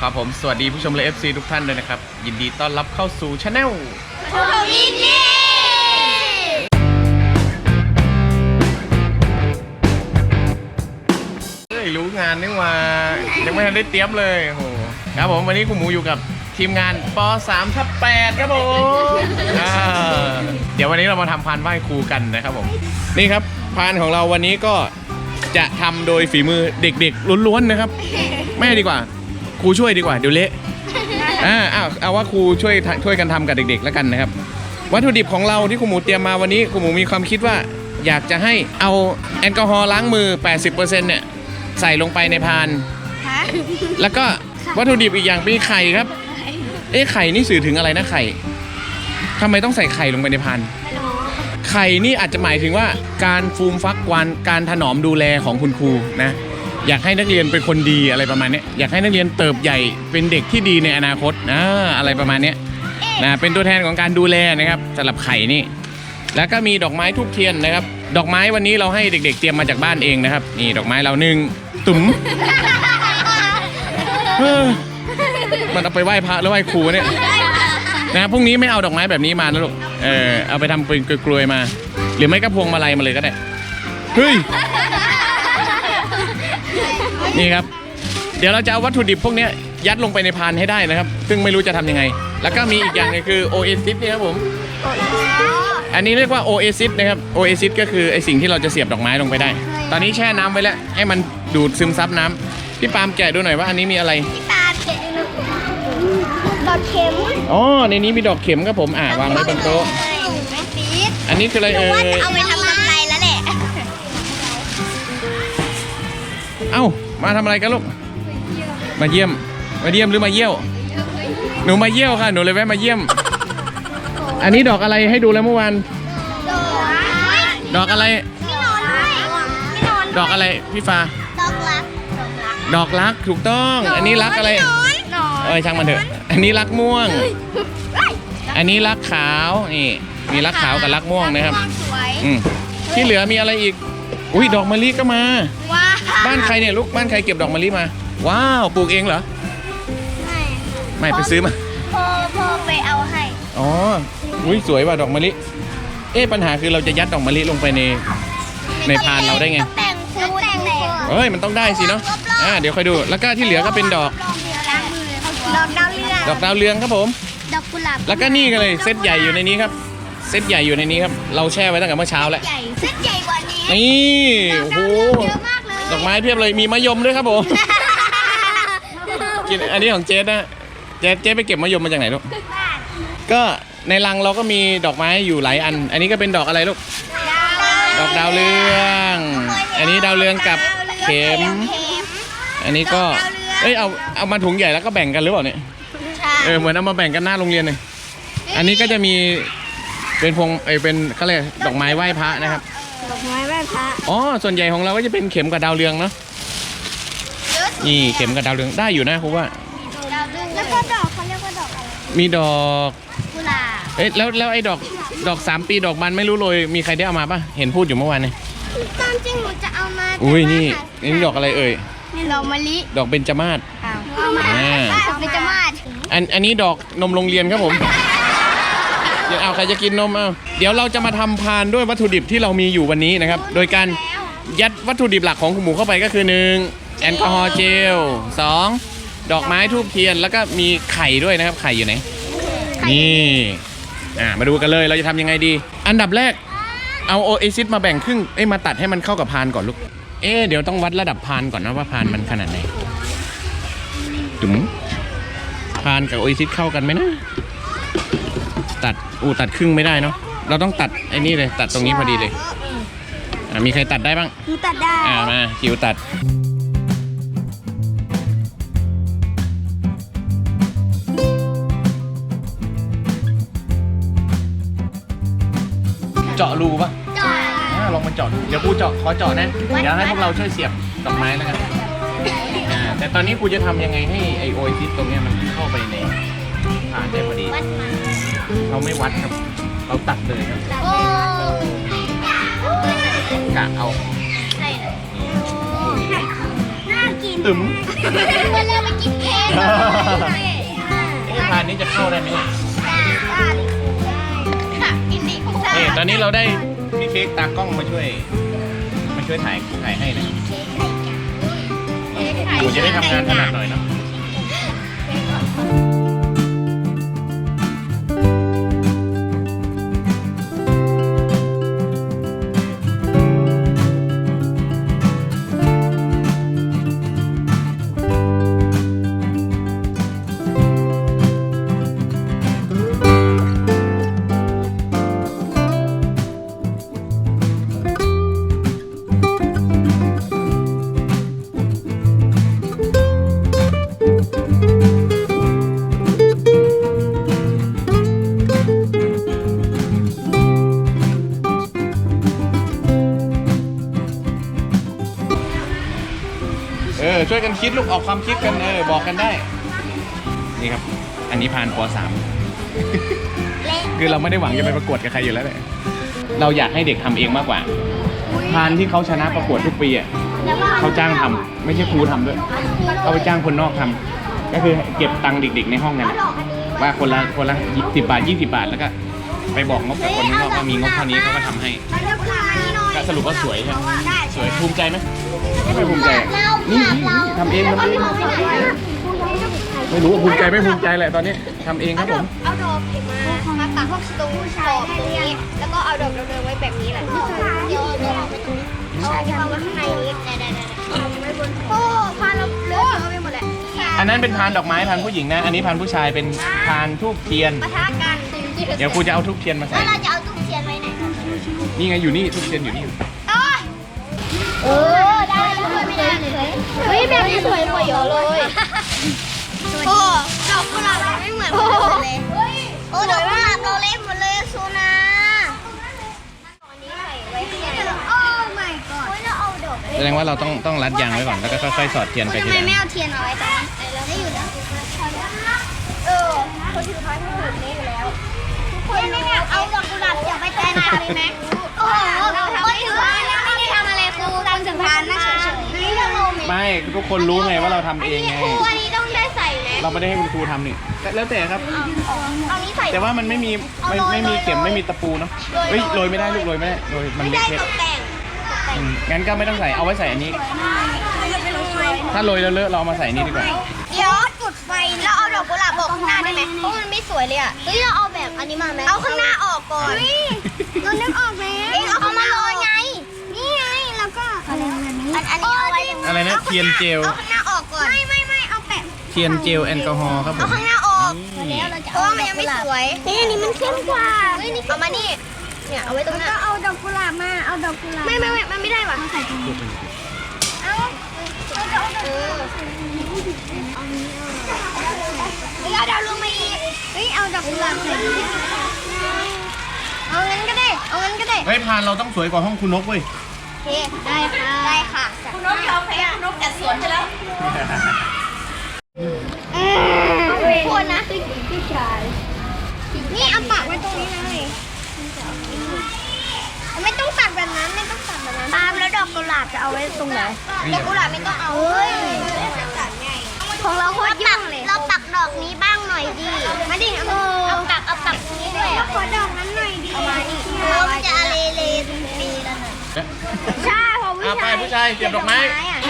ครับผมสวัสดีผู้ชมและ FC ทุกท่านด้วยนะครับ ยินดีต้อนรับเข้าสู่ช anel เฮ้ยรู้งานนี่หว่ายังไม่ทันได้เตรียมเลยโอ้โหครับผมวันนี้คุณหมูอยู่กับทีมงานป3ทับ8ครับผมอ่าเดี๋ยววันนี้เรามาทำพานไหว้ครูกันนะครับผม นี่ครับพานของเราวันนี้ก็จะทำโดยฝีมือเด็กๆล้วนๆนะครับไม่ดีกว่า รูช่วยดีกว่าเดี๋ยวเละอ่าอ้าวเอาว่าครูช่วยช่วยกันทำกับเด็ก ๆ แล้วกันนะครับ วัตถุดิบของเราที่ครูหมูเตรียมมาวันนี้ครูหมูมีความคิดว่าอยากจะให้เอาแอลกอฮอล์ล้างมือ 80%เนี่ยใส่ลงไปในพานฮะแล้วก็วัตถุดิบอีกอย่างเป็นไข่ครับ เอ๊ะไข่นี่สื่อถึงอะไรนะไข่ทำไมต้องใส่ไข่ลงไปในพานไม่รู้ไข่นี่อาจจะหมายถึงว่าการฟูมฟักวานการถนอมดูแลของคุณครูนะ อยากให้นักเรียนเป็นคนดีอะไรประมาณเนี้ยอยากให้นักเรียนเติบใหญ่เป็นเด็กที่ดีในอนาคตนะอะไรประมาณเนี้ยนะเป็นตัวแทนของการดูแลนะครับสำหรับไข่นี่ แล้วก็มีดอกไม้ทุกเทียนนะครับ ดอกไม้วันนี้เราให้เด็ก ๆ เตรียมมาจากบ้านเองนะครับ นี่ดอกไม้เราหนึ่งตุ๋มเออมันเอาไปไหว้พระหรือไหว้ครูเนี่ยนะพรุ่งนี้ไม่เอาดอกไม้แบบนี้มานะลูกเออเอาไปทำเป็นกลวยๆมา หรือไม่ก็พวงมาลัยมาเลยก็ได้เฮ้ย นี่ครับ เดี๋ยวเราจะเอาวัตถุดิบพวกเนี้ยยัดลงไปในพานให้ได้นะครับ ซึ่งไม่รู้จะทำยังไง แล้วก็มีอีกอย่างหนึงคือโอเอซิสนี่ครับผม อันนี้เรียกว่าโอเอซิสนะครับโอเอซิสก็คือไอสิ่งที่เราจะเสียบดอกไม้ลงไปได้ ตอนนี้แช่น้ำไว้แล้วให้มันดูดซึมซับน้ำพี่ปาล์มแกะดูหน่อยว่าอันนี้มีอะไรพี่ตาเข็มดอกเข็มอ๋อในนี้มีดอกเข็มครับผมอ่าวางไว้บนโต๊ะไม่ฟีดอันนี้คืออะไรหนูเอ่ว่ายจะเอาไปทำกำไรแล้วแหละเอ้า มาทำอะไรกันลูก มาเยี่ยม มาเยี่ยมหรือมาเยี่ยว หนูมาเยี่ยวค่ะ หนูเลยแวะมาเยี่ยม อันนี้ดอกอะไรให้ดูแล้วเมื่อวาน ดอกดอกอะไรไม่นอนด้วยไม่นอนดอกอะไรพี่ฟ้าดอกรักดอกรักถูกต้อง อันนี้รักอะไรนอนนอนเอ้ยช่างมันเถอะ อันนี้รักม่วง อันนี้รักขาว นี่ มีรักขาวกับรักม่วงนะครับสวยอืมที่เหลือมีอะไรอีก อุ้ยดอกมะลิก็มา ว้า บ้านใครเนี่ยลูกบ้านใครเก็บดอกมะลิมา ว้าวปลูกเองเหรอ ไม่ไม่ไปซื้อมา พ่อพ่อไปเอาให้ อ๋อ อุ้ยสวยว่ะดอกมะลิ เอ๊ะปัญหาคือเราจะยัดดอกมะลิลงไปใน ในพานเราได้ไง แต่งคู่แต่งเอ้ยมันต้องได้สิเนาะ อ่าเดี๋ยวค่อยดู แล้วก็ที่เหลือก็เป็นดอกดอกดาวเรืองดอกดาวเรืองครับผม ดอกกุหลาบแล้วก็นี่กันเลยเซตใหญ่อยู่ในนี้ครับ เซตใหญ่อยู่ในนี้ครับ เราแช่ไว้ตั้งแต่เมื่อเช้าแล้ว ใหญ่เส้นใหญ่กว่านี้นี่ โอ้โหเยอะมากเลย ดอกไม้เพียบเลยมีมะยมด้วยครับผมกินอันนี้ของเจสนะเจสเจสไปเก็บมะยมมาจากไหนลูกก็ในรังเราก็มีดอกไม้อยู่หลายอัน อันนี้ก็เป็นดอกอะไรลูกดอกดาวเรือง อันนี้ดาวเรืองกับเข็ม อันนี้ก็ เอ้ยเอาเอามาถุงใหญ่แล้วก็แบ่งกันหรือเปล่าเนี่ยเออเหมือนเอามาแบ่งกันหน้าโรงเรียนเลยอันนี้ก็จะมีเป็นพวงเอยเป็นเขาเรียกดอกไม้ไหว้พระนะครับ ดอกไม้ไหว้พระอ๋อส่วนใหญ่ของเราก็จะเป็นเข็มกับดาวเรืองเนาะนี่เข็มกับดาวเรืองได้อยู่นะครูว่าแล้วก็ดอกเขาเรียกว่าดอกอะไรมีดอกกุหลาบเอ๊ะแล้วแล้วไอ้ดอกดอกสามปีดอกมันไม่รู้เลยมีใครได้เอามาปะเห็นพูดอยู่เมื่อวานเนี่ยตามจริงหนูจะเอามาอุ้ยนี่นี่ดอกอะไรเอ่ยดอกมะลิดอกเบญจมาศเอามาอ่าดอกเบญจมาศอันอันนี้ดอกนมโรงเรียนครับผม เดี๋ยวเอาใครจะกินนมเอาเดี๋ยวเราจะมาทำพานด้วยวัตถุดิบที่เรามีอยู่วันนี้นะครับ โดยการยัดวัตถุดิบหลักของคุณหมูเข้าไปก็คือหนึ่งแอลกอฮอล์เจลสองดอกไม้ทูบเทียนแล้วก็มีไข่ด้วยนะครับ ไข่อยู่ไหน นี่อ่ามาดูกันเลยเราจะทำยังไงดี อันดับแรกเอาโอเอซิสมาแบ่งครึ่งเอ้ยมาตัดให้มันเข้ากับพานก่อนลูก เอ๊เดี๋ยวต้องวัดระดับพานก่อนนะว่าพานมันขนาดไหนจุ๋มพานกับโอเอซิสเข้ากันไหมนะ ตัดอูตัดครึ่งไม่ได้เนาะเราต้องตัดไอ้นี่เลยตัดตรงนี้พอดีเลยอ่ามีใครตัดได้บ้างหนูตัดได้อ่ามาคิวตัด เจาะรูปะจอดอ่าลองมาเจาะดูเดี๋ยวกูเจาะขอเจาะนะวัดเดี๋ยวให้พวกเราช่วยเสียบดอกไม้แล้วกันอ่าแต่ตอนนี้กูจะทำยังไงให้ไอโอซิสตรงเนี้ยมันเข้าไปในผ่านได้พอดี วัดมา เราไม่วัดครับ เราตัดเลยครับโอ้กะเอาใช่เลยน่ากินตึมเมื่อเราไปกินเค้กเอ๊ะพานนี้จะเข้าได้ไหมเนี่ยค่ะกินดีคุ้มค่านี่ตอนนี้เราได้พี่เค้กตากล้องมาช่วย มาช่วยถ่ายถ่ายให้นะกูจะได้ทำงานถนัดหน่อยเนาะ ช่วยกันคิดลูกออกความคิดกันเออบอกกันได้ นี่ครับ อันนี้พานป .3 คือเราไม่ได้หวังจะไปประกวดกับใครอยู่แล้วเลยเราอยากให้เด็กทำเองมากกว่า พานที่เขาชนะประกวดทุกปีอะเขาจ้างทำไม่ใช่ครูทำด้วยเขาไปจ้างคนนอกทำก็คือเก็บตังค์เด็ก ๆ ในห้องกันอะว่าคนละคนละสิบบาทยี่สิบาทแล้วก็ ไปบอกงบกับคนข้างนอกว่ามีงบเท่านี้เขาก็ทำให้ ก็สรุปว่าสวยใช่ไหมสวยภูมิใจไหมไม่ภูมิใจอะนี่นี่ทำเองทำเองไม่รู้ว่าภูมิใจไม่ภูมิใจแหละตอนนี้ทำเองครับผมเอาดอกมามาปักพวกสตูผู้ชายตรงนี้แล้วก็เอาดอกเดินไว้แบบนี้แหละเดี๋ยวเอาไปตรงนี้เอาเอาไว้ข้างในนี้ได้ได้ได้โอ้พาเราเลอะเทอะไปหมดแหละอันนั้นเป็นพานดอกไม้พานผู้หญิงนะ อันนี้พานผู้ชายเป็นพานทูบเทียนปะทะกันเดี๋ยวครูจะเอาทูบเทียนมาใส่แล้วเราจะเอาตู้เทีย นไว้ไหนนี่ไงอยู่นี่ทูบเทียนอยู่นี่เออได้เลยไม่ได้เลยเฮ้ยแบบนี้สวยกว่าเยอะเลยโอ้ดอกกุหลาบไม่เหมือนกันเลยโอ้ดอกกุหลาบเราเล็กหมดเลยซูนาโอ้ my god เราเอาดอกแสดงว่าเราต้องต้องรัดยางไว้ก่อนแล้วก็ค่อยๆสอดเทียนไปทำทีไมละไม่เอาเทียนเอาไว้ตรงนั้นได้อยู่นะเออคนถือพายเขาถือนี่ อยู่แล้วคนไม่เนี่ยเอาดอกกุหลาบเสียบไปแทนพานไหมโอ้โหคนถือพานไม่ได้ทำอะไรครูคนถือพานนั่งเฉยๆนี่เราโมไม่ทุกคนรู้ไงว่าเราทำเองไง ครูอันนี้ต้องได้ใส่ไหมเราไม่ได้ให้คุณครูทำนี่แต่แล้วแต่ครับ เอานี้ใส่ แต่ว่ามันไม่มีไม่ไม่มีเข็มไม่มีตะปูเนาะเฮ้ยโรยไม่ได้ลูกโรยไม่ได้โรยมันไม่เล็ได้กเทะตกแต่งอืมงั้นก็ไม่ต้องใส่เอาไว้ใส่อันนี้ ถ้าโรยแล้วเลอะเราเอามาใส่นี่ดีกว่า เดี๋ยวจุด ไฟแล้วเอาดอกกุหลาบออกข้างหน้าได้ไหมเพราะมันไม่สวยเลยอะเฮ้ยเราเอาแบบอันนี้มาไหมเอาข้างหน้าออกก่อนเรานึกออกแล้วเอาเขามาโรยไง นี่ไงแล้วก็อันอันนี้เอาไว้อะไรนะเทียนเจล เอาข้างหน้าออกก่อนไม่ไม่ไม่เอาแปะเทียนเจลแอลกอฮอล์ครับผเอามข้างหน้าออกนี่เพราะว่ามันยังไม่สวยนี่อันนี้มันเข้มกว่าเอามานี่เนี่ยเอาไว้ตรงหน้าเอาดอกกุหลาบมาเอาดอกกุหลาบไม่ไม่ไม่มันไม่ได้ว่ะใส่ตรงนี้เอาเออเฮ้ย เอาดาวลงมาอีก เฮ้ย เอาดอกกุหลาบใส่ดิเอางั้นก็ได้ เอางั้นก็ได้ เฮ้ยพานเราต้องสวยกว่าห้องคุณนกเว้ย โอเค ได้ค่ะ ได้ค่ะคุณนกยอมแพ้คุณนกจัดสวนไปแล้วโคนนะพี่ชาย นี่เอาปากไว้ตรงนี้เลยไม่ต้องตัดแบบนั้นไม่ต้องตัดแบบนั้นตามแล้วดอกกุหลาบจะเอาไว้ตรงไหนดอกกุหลาบไม่ต้องเอาเฮ้ย ของเราโคตรยุ่งเลยเราปักดอกนี้บ้างหน่อยดิมาดิเอาปักเอาปักตรงนี้ด้วยขอดอกนั้นหน่อยดิเอามาดิเราจะเลเลปีแล้วนะใช่พอผู้อะชายไปผู้ชายเก็บดอกไม้ อะ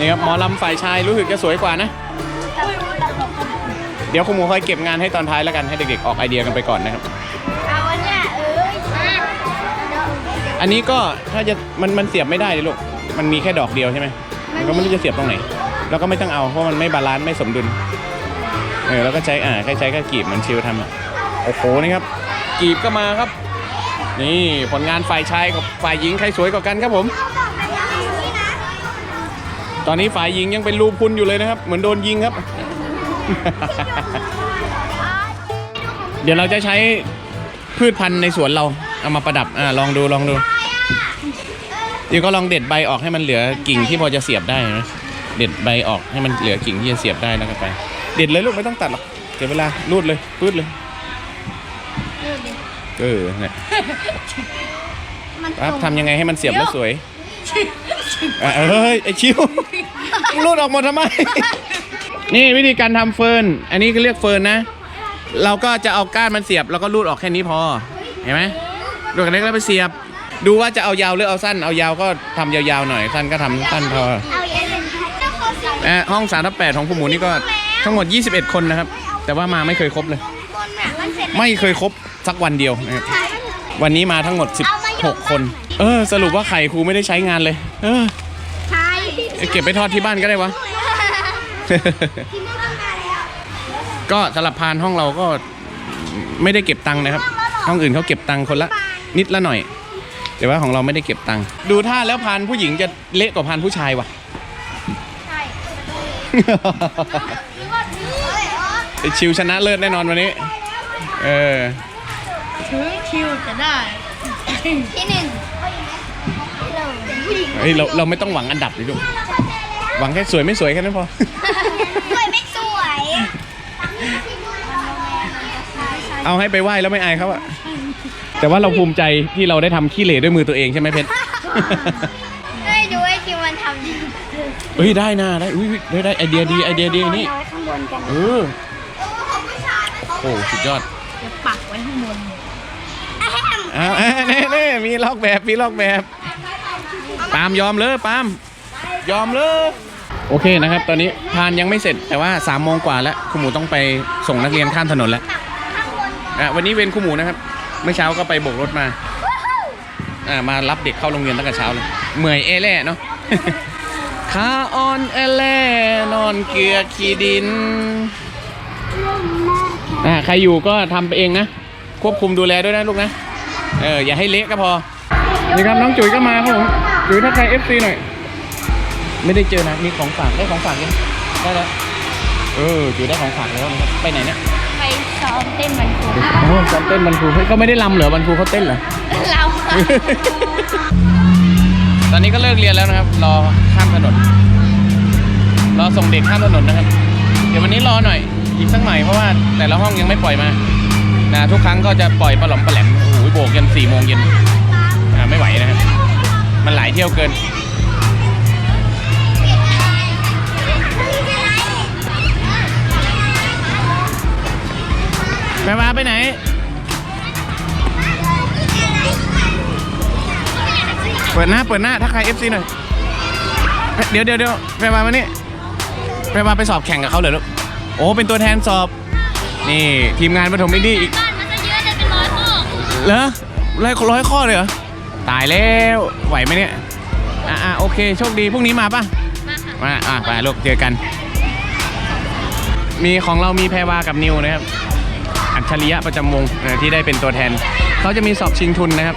นี่ครับหมอลำฝ่ายชายรู้สึกจะสวยกว่านะ เดี๋ยวคุณหมูคอยเก็บงานให้ตอนท้ายแล้วกันให้เด็กๆออกไอเดียกันไปก่อนนะครับ เอาวันเนี้ยเอ้ยอันนี้ก็ถ้าจะมันมันเสียบไม่ได้เลยลูก มันมีแค่ดอกเดียวใช่ไหมมันก็ไม่รู้จะเสียบตรงไหน แล้วก็ไม่ต้องเอาเพราะมันไม่บาลานซ์ไม่สมดุล เออแล้วก็ใช้อ่าแค่ใช้ก็กรีบเหมันชิวทำอะ โอ้โหนี่ครับกรีบก็มาครับ นี่ผลงานฝ่ายชายกับฝ่ายหญิงใครสวยกว่ากันครับผม ตอนนี้ฝ่ายหญิงยังเป็นรูพุนอยู่เลยนะครับ เหมือนโดนยิงครับ เดี๋ยวเราจะใช้พืชพันธุ์ในสวนเราเอามาประดับอ่าลองดูลองดูเดี๋ยวก็ลองเด็ดใบออกให้มันเหลือกิ่งที่พอจะเสียบได้นะเด็ดใบออกให้มันเหลือกิ่งที่จะเสียบได้แล้วก็ไป เด็ดเลยลูกไม่ต้องตัดหรอกเสียเวลารูดเลยพืดเลยเออเนี่ยมันครับทำยังไงให้มันเสียบแล้วสวย อะเอ้ยไอชิวรูดออกหมดทำไม นี่วิธีการทำเฟิร์น อันนี้ก็เรียกเฟิร์นนะ เราก็จะเอาก้านมันเสียบแล้วก็รูดออกแค่นี้พอ เห็นไหมรูดกันเล็กแล้วไปเสียบ ดูว่าจะเอายาวหรือเอาสั้น เอายาวก็ทำยาวๆหน่อย สั้นก็ทำสั้นพอเอาเย็นเป็นแพ็คแล้วเขาสีอะห้องสามทับแปดของผู้หมูนี่ก็ทั้งหมด 21 คนนะครับ แต่ว่ามาไม่เคยครบเลย บนน่ะมันเสร็จไม่เคยครบสักวันเดียวนะครับใช่มันถึงวันนี้มาทั้งหมด 16 คน เอ อ สรุปว่าไข่ครูไม่ได้ใช้งานเลย เออ ใช่เก็บไปทอดที่บ้านก็ได้วะ ที่ไม่ต้องการแล้วก็สำหรับพานห้องเราก็ไม่ได้เก็บตังค์นะครับ ห้องอื่นเขาเก็บตังค์คนละ นิดละหน่อย แต่ว่าของเราไม่ได้เก็บตังค์ ดูท่าแล้วพานผู้หญิงจะเละกว่าพานผู้ชายว่ะ ใช่หรือว่านี่เอ้ยอ๋อไอชิวชนะเลิศแน่นอนวันนี้ เออถึงคิวจะได้ ที่หนึ่งเราเป็น ผู้หญิงเฮ้ยเราเราไม่ต้องหวังอันดับเลยลูกหวังแค่สวยไม่สวยแค่นั้นพอ สวยไม่สวยเอาให้ไปไหว้แล้วไม่อายเขาอะแต่ว่าเราภูมิใจที่เราได้ทำขี้เหร่ด้วยมือตัวเองใช่ไหมเพชร ได้ดูไอ้ที่มันทำดีเฮ้ยได้นะได้อุ้ยได้ได้ไอเดียดีไอเดียดีนี่เอาไว้ข้างบนกันเออโอ้สุดยอดจะปักไว้ข้างบนอ้าวเอ้ยเน่เน่มีลอกแบบมีลอกแบบ ปาล์มยอมเลยปาล์มยอมเลยโอเคนะครับ ตอนนี้พานยังไม่เสร็จแต่ว่า3ามโมงกว่าแล้วคุณหมูต้องไปส่งนักเรียนข้ามถนนแล้วอะวันนี้เวรคุณหมูนะครับเมื่อเช้าก็ไปโบกรถมาอ่ามารับเด็กเข้าโรงเรียนตั้งแต่เช้าเลยเหมื่อยเอแล่เนาะขาอ่อนเอแล่นอนเกลือขี้ดินอ่าใครอยู่ก็ทำไปเองนะควบคุมดูแลด้วยนะลูกนะเอออย่าให้เละก็พอ นี่ครับน้องจุ๋ยก็มาครับผมจุ๋ยถ้าใคร FC หน่อย ไม่ได้เจอนะ มีของฝากได้ของฝากยังได้แล้ว เออจุ๋ยได้ของฝากแล้วนะครับ ไปไหนเนี่ยไปซ้อมเต้นวันครูโอ้ซ้อมเต้นบันครูเฮ้ยก็ไม่ได้ลำเหรอบันครูเขาเต้นเหรอเรา ตอนนี้ก็เลิกเรียนแล้วนะครับ รอข้ามถนน รอส่งเด็กข้ามถนนนะครับ เดี๋ยววันนี้รอหน่อย อีกสักหน่อยเพราะว่าแต่ละห้องยังไม่ปล่อยมา นะทุกครั้งก็จะปล่อยปลาหลอมปลาแหลมโอ้โหโบกยันสี่โมงเย็น เที่ยวเกิน ไปมาไปไหน เปิดหน้าเปิดหน้าถ้าใคร FC หน่อย เดี๋ยวเดี๋ยวเดี๋ยวไปมามานี่ไปมาไปสอบแข่งกับเขาเหรอลูก โอ้ เป็นตัวแทนสอบ นี่ทีมงานปฐมอินดี้อีก บ้านมันจะเยอะจะเป็นร้อยข้อ เหรอร้อยร้อยข้อเลยเหรอ ตายแล้วไหวไหมเนี่ยอะอะโอเคโชคดีพรุ่งนี้มาป่ะมาค่ะมาอะไปลูกเจอกัน มีของเรามีแพรวากับนิวนะครับ อัจฉริยะประจำวงเออที่ได้เป็นตัวแทน เขาจะมีสอบชิงทุนนะครับ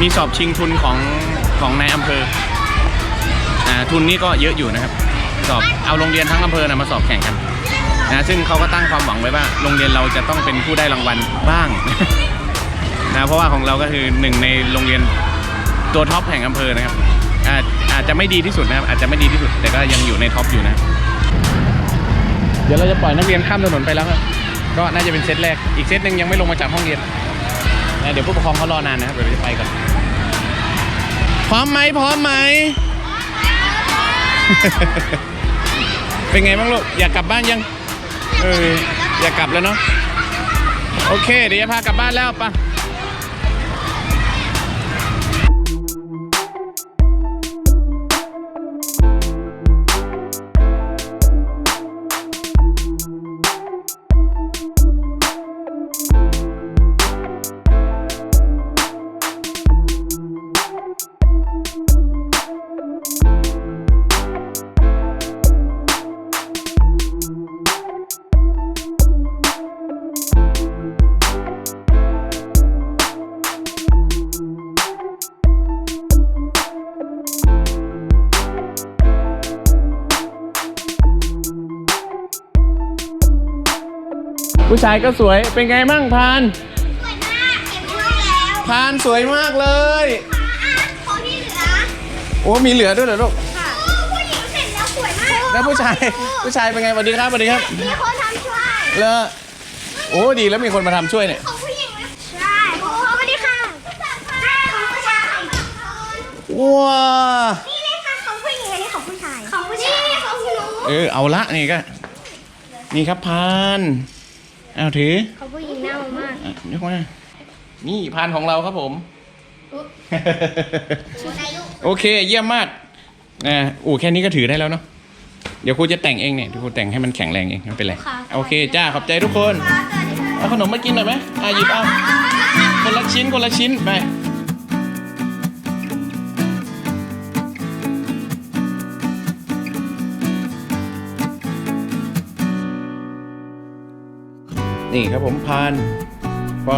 มีสอบชิงทุนของของนายอำเภออ่าทุนนี้ก็เยอะอยู่นะครับ สอบเอาโรงเรียนทั้งอำเภอนะมาสอบแข่งกันนะซึ่งเขาก็ตั้งความหวังไว้ว่า โรงเรียนเราจะต้องเป็นผู้ได้รางวัลบ้าง นะเพราะว่าของเราก็คือหนึ่งในโรงเรียนตัวท็อปแห่งอำเภอนะครับอาจอาจจะไม่ดีที่สุดนะครับอาจจะไม่ดีที่สุด แต่ก็ยังอยู่ในท็อปอยู่นะ เดี๋ยวเราจะปล่อยนักเรียนข้ามถนนไปแล้วครับก็น่าจะเป็นเซตแรกอีกเซตหนึ่งยังไม่ลงมาจากห้องเรียนนะเดี๋ยวผู้ปกครองเขารอนานนะครับเดี๋ยวเราจะไปก่อนพร้อมไหมพร้อมไหมเป็นไงบ้างลูกอยากกลับบ้านยังเอออยากกลับแล้วเนาะโอเค เดี๋ยวจะพากลับบ้านแล้วปะ ชายก็สวย เป็นไงมั่งพานสวยมากเก็บด้วยแล้วพานสวยมากเลยอะของที่เหลือโอ้มีเหลือด้วยเหรอลูก ค่ะผู้หญิงเสร็จแล้วสวยมากแล้วผู้ชาย ผู้ชายเป็นไงสวัสดีครับสวัสดีครับ มีคนทำช่วยเลอโอ้ดีแล้วมีคนมาทำช่วยเนี่ย ของผู้หญิงนะใช่ของสวัสดีค่ะใช่ของผู้ชายว้านี่เลยค่ะของผู้หญิงอันนี้ของผู้ชายของผู้ชายของหนูเออเอาละนี่ก็ นี่ครับพาน เอาถือของผู้หญิงน่ามากอะยกมานี่พานของเราครับผม ชุดอายุโอเค เยี่ยมมากอ่าอูแค่นี้ก็ถือได้แล้วเนาะ เดี๋ยวครูจะแต่งเองเนี่ยเดี๋ยวครูแต่งให้มันแข็งแรงเองไม่เป็นไร โอเค จ้า ขอบใจทุกคน เอาขนมมากินหน่อยไหมอะหยิบเอา คนละชิ้น คนละชิ้นไป นี่ครับผมพานป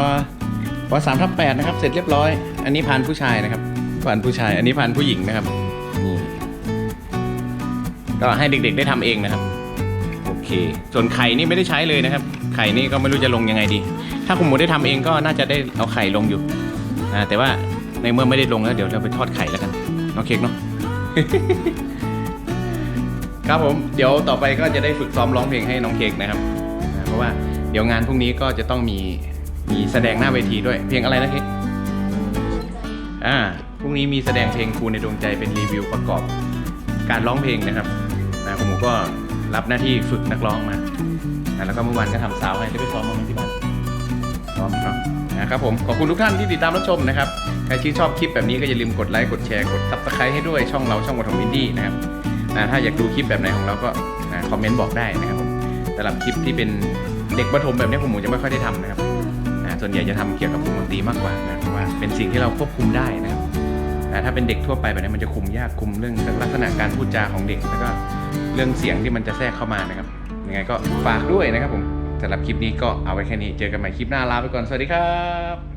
ปสามทับแปดนะครับ เสร็จเรียบร้อย อันนี้พานผู้ชายนะครับพานผู้ชาย อันนี้พานผู้หญิงนะครับนี่ก็ให้เด็กๆได้ทำเองนะครับ โอเค ส่วนไข่นี่ไม่ได้ใช้เลยนะครับ ไข่นี่ก็ไม่รู้จะลงยังไงดี ถ้าคุณหมูได้ทำเองก็น่าจะได้เอาไข่ลงอยู่อ่าแต่ว่าในเมื่อไม่ได้ลงแล้วเดี๋ยวเราไปทอดไข่แล้วกันน้องเค้กเนาะครับผมเดี๋ยวต่อไปก็จะได้ฝึกซ้อมร้องเพลงให้น้องเค้กนะครับ เพราะว่า เดี๋ยวงานพรุ่งนี้ก็จะต้องมีมีแสดงหน้าเวทีด้วย เพลงอะไรนะเค้กอ่าพรุ่งนี้มีแสดงเพลงครูในดวงใจเป็นรีวิวประกอบ การร้องเพลงนะครับนะคุณหมูก็รับหน้าที่ฝึกนักร้องมาแล้วก็เมื่อวานก็ทำซาวให้ได้ไปซ้อมมาไหมที่บ้านซ้อมเนาะนะครับผมขอบคุณทุกท่านที่ติดตามรับชมนะครับใครที่ชอบคลิปแบบนี้ก็อย่าลืมกดไลค์กดแชร์กดซับสไครต์ให้ด้วยช่องเราช่องวัฒนมินดี้นะครับอ่าถ้าอยากดูคลิปแบบไหนของเราก็อ่าคอมเมนต์บอกได้นะครับผมสำหรับคลิปที่เป็น เด็กประถมแบบนี้ผมจะไม่ค่อยได้ทำนะครับส่วนใหญ่จะทำเกี่ยวกับวงดนตรีมากกว่านะเพราะว่าเป็นสิ่งที่เราควบคุมได้นะครับแต่ถ้าเป็นเด็กทั่วไปแบบนี้มันจะคุมยากคุมเรื่องลักษณะการพูดจาของเด็ก แล้วก็เรื่องเสียงที่มันจะแทรกเข้ามานะครับยังไงก็ฝากด้วยนะครับผมสำหรับคลิปนี้ก็เอาไว้แค่นี้เจอกันใหม่คลิปหน้าลาไปก่อนสวัสดีครับ